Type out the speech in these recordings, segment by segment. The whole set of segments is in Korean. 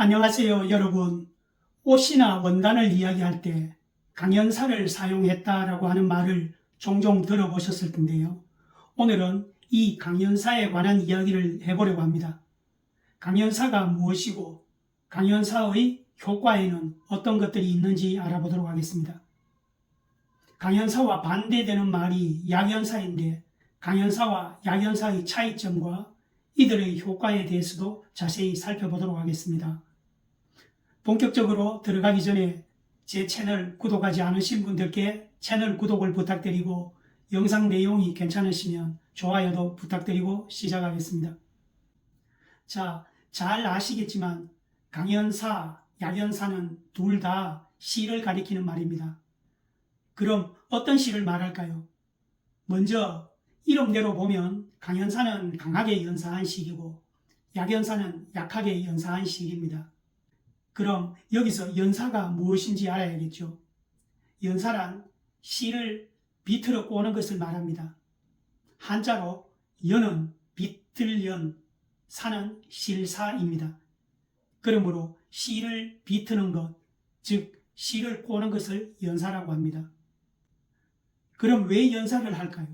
안녕하세요, 여러분. 옷이나 원단을 이야기할 때 강연사를 사용했다라고 하는 말을 종종 들어보셨을 텐데요. 오늘은 이 강연사에 관한 이야기를 해보려고 합니다. 강연사가 무엇이고 강연사의 효과에는 어떤 것들이 있는지 알아보도록 하겠습니다. 강연사와 반대되는 말이 약연사인데 강연사와 약연사의 차이점과 이들의 효과에 대해서도 자세히 살펴보도록 하겠습니다. 본격적으로 들어가기 전에 제 채널 구독하지 않으신 분들께 채널 구독을 부탁드리고 영상 내용이 괜찮으시면 좋아요도 부탁드리고 시작하겠습니다. 자, 잘 아시겠지만 강연사, 약연사는 둘 다 시를 가리키는 말입니다. 그럼 어떤 시를 말할까요? 먼저 이름대로 보면 강연사는 강하게 연사한 시이고 약연사는 약하게 연사한 시입니다. 그럼 여기서 연사가 무엇인지 알아야겠죠. 연사란 시를 비틀어 꼬는 것을 말합니다. 한자로 연은 비틀연, 사는 실사입니다. 그러므로 시를 비트는 것, 즉 시를 꼬는 것을 연사라고 합니다. 그럼 왜 연사를 할까요?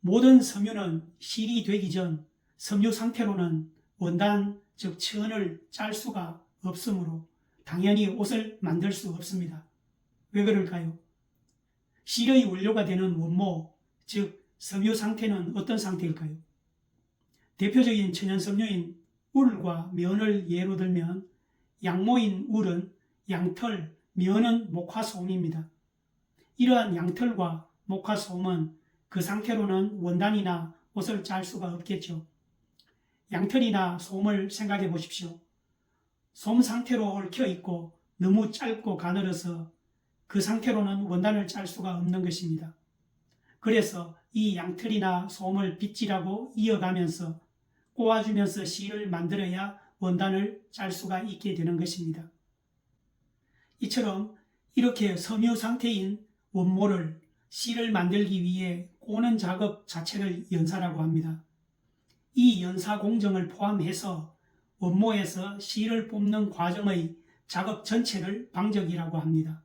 모든 섬유는 실이 되기 전 섬유 상태로는 원단, 즉 천을 짤 수가 없으므로 당연히 옷을 만들 수 없습니다. 왜 그럴까요? 실의 원료가 되는 원모, 즉 섬유 상태는 어떤 상태일까요? 대표적인 천연 섬유인 울과 면을 예로 들면 양모인 울은 양털, 면은 목화소음입니다. 이러한 양털과 목화소음은 그 상태로는 원단이나 옷을 짤 수가 없겠죠. 양털이나 솜을 생각해 보십시오. 솜 상태로 얽혀 있고 너무 짧고 가늘어서 그 상태로는 원단을 짤 수가 없는 것입니다. 그래서 이 양털이나 솜을 빗질하고 이어가면서 꼬아주면서 실을 만들어야 원단을 짤 수가 있게 되는 것입니다. 이처럼 이렇게 섬유 상태인 원모를 실을 만들기 위해 꼬는 작업 자체를 연사라고 합니다. 이 연사 공정을 포함해서 원모에서 실을 뽑는 과정의 작업 전체를 방적이라고 합니다.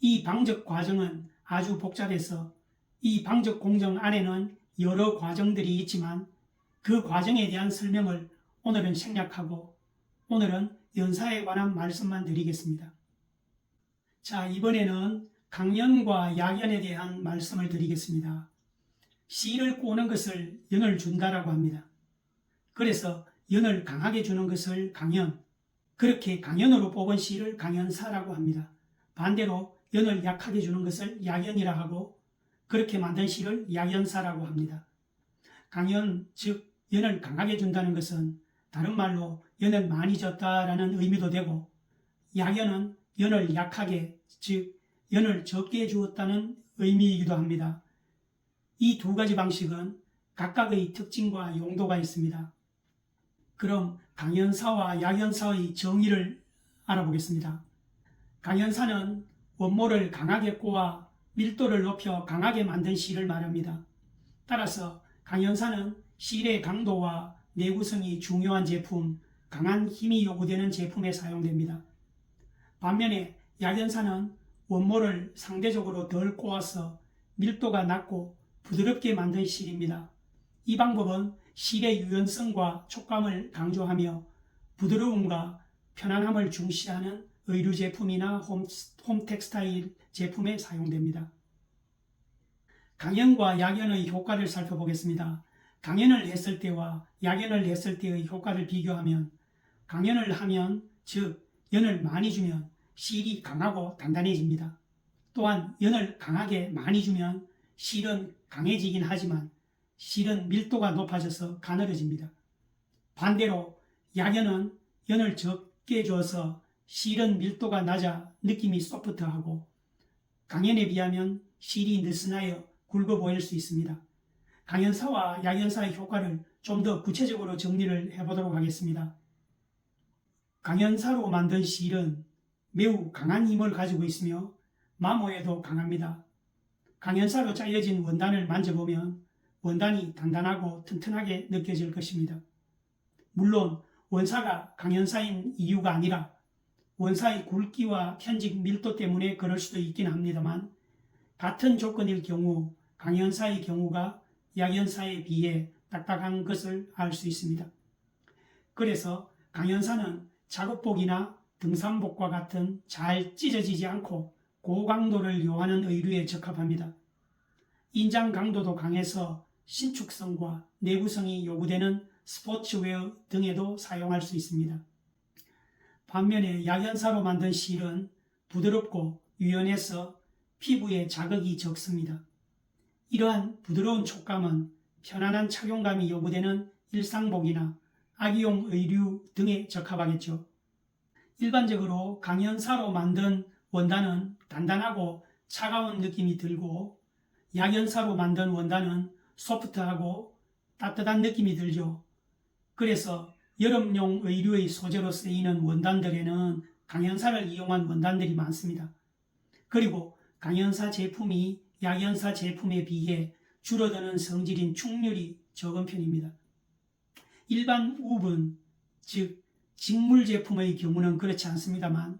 이 방적 과정은 아주 복잡해서 이 방적 공정 안에는 여러 과정들이 있지만 그 과정에 대한 설명을 오늘은 생략하고 오늘은 연사에 관한 말씀만 드리겠습니다. 자, 이번에는 강연과 약연에 대한 말씀을 드리겠습니다. 씨를 꼬는 것을 연을 준다라고 합니다. 그래서 연을 강하게 주는 것을 강연, 그렇게 강연으로 뽑은 씨를 강연사라고 합니다. 반대로 연을 약하게 주는 것을 약연이라 하고 그렇게 만든 씨를 약연사라고 합니다. 강연, 즉 연을 강하게 준다는 것은 다른 말로 연을 많이 줬다라는 의미도 되고 약연은 연을 약하게, 즉 연을 적게 주었다는 의미이기도 합니다. 이 두 가지 방식은 각각의 특징과 용도가 있습니다. 그럼 강연사와 약연사의 정의를 알아보겠습니다. 강연사는 원모를 강하게 꼬아 밀도를 높여 강하게 만든 실을 말합니다. 따라서 강연사는 실의 강도와 내구성이 중요한 제품, 강한 힘이 요구되는 제품에 사용됩니다. 반면에 약연사는 원모를 상대적으로 덜 꼬아서 밀도가 낮고 부드럽게 만든 실입니다. 이 방법은 실의 유연성과 촉감을 강조하며 부드러움과 편안함을 중시하는 의류 제품이나 홈, 홈 텍스타일 제품에 사용됩니다. 강연과 약연의 효과를 살펴보겠습니다. 강연을 했을 때와 약연을 했을 때의 효과를 비교하면 강연을 하면 즉 연을 많이 주면 실이 강하고 단단해집니다. 또한 연을 강하게 많이 주면 실은 강해지긴 하지만 실은 밀도가 높아져서 가늘어집니다. 반대로 약연은 연을 적게 줘서 실은 밀도가 낮아 느낌이 소프트하고 강연에 비하면 실이 느슨하여 굵어 보일 수 있습니다. 강연사와 약연사의 효과를 좀 더 구체적으로 정리를 해보도록 하겠습니다. 강연사로 만든 실은 매우 강한 힘을 가지고 있으며 마모에도 강합니다. 강연사로 짜여진 원단을 만져보면 원단이 단단하고 튼튼하게 느껴질 것입니다. 물론 원사가 강연사인 이유가 아니라 원사의 굵기와 편집 밀도 때문에 그럴 수도 있긴 합니다만 같은 조건일 경우 강연사의 경우가 약연사에 비해 딱딱한 것을 알 수 있습니다. 그래서 강연사는 작업복이나 등산복과 같은 잘 찢어지지 않고 고강도를 요하는 의류에 적합합니다. 인장 강도도 강해서 신축성과 내구성이 요구되는 스포츠웨어 등에도 사용할 수 있습니다. 반면에 약연사로 만든 실은 부드럽고 유연해서 피부에 자극이 적습니다. 이러한 부드러운 촉감은 편안한 착용감이 요구되는 일상복이나 아기용 의류 등에 적합하겠죠. 일반적으로 강연사로 만든 원단은 단단하고 차가운 느낌이 들고 약연사로 만든 원단은 소프트하고 따뜻한 느낌이 들죠. 그래서 여름용 의류의 소재로 쓰이는 원단들에는 강연사를 이용한 원단들이 많습니다. 그리고 강연사 제품이 약연사 제품에 비해 줄어드는 성질인 충률이 적은 편입니다. 일반 우분, 즉 직물 제품의 경우는 그렇지 않습니다만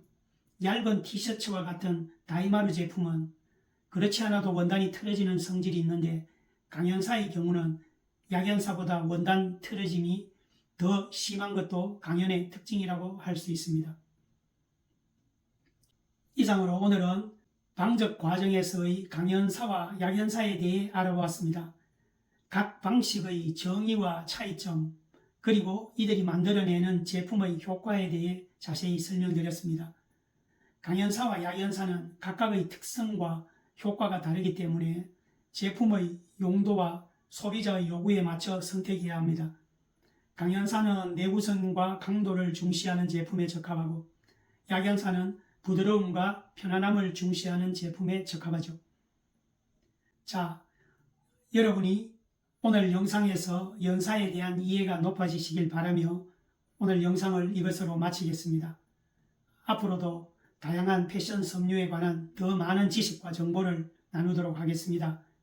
얇은 티셔츠와 같은 다이마르 제품은 그렇지 않아도 원단이 틀어지는 성질이 있는데 강연사의 경우는 약연사보다 원단 틀어짐이 더 심한 것도 강연의 특징이라고 할 수 있습니다. 이상으로 오늘은 방적 과정에서의 강연사와 약연사에 대해 알아보았습니다. 각 방식의 정의와 차이점, 그리고 이들이 만들어내는 제품의 효과에 대해 자세히 설명드렸습니다. 강연사와 약연사는 각각의 특성과 효과가 다르기 때문에 제품의 용도와 소비자의 요구에 맞춰 선택해야 합니다. 강연사는 내구성과 강도를 중시하는 제품에 적합하고 약연사는 부드러움과 편안함을 중시하는 제품에 적합하죠. 자, 여러분이 오늘 영상에서 연사에 대한 이해가 높아지시길 바라며 오늘 영상을 이것으로 마치겠습니다. 앞으로도 다양한 패션 섬유에 관한 더 많은 지식과 정보를 나누도록 하겠습니다.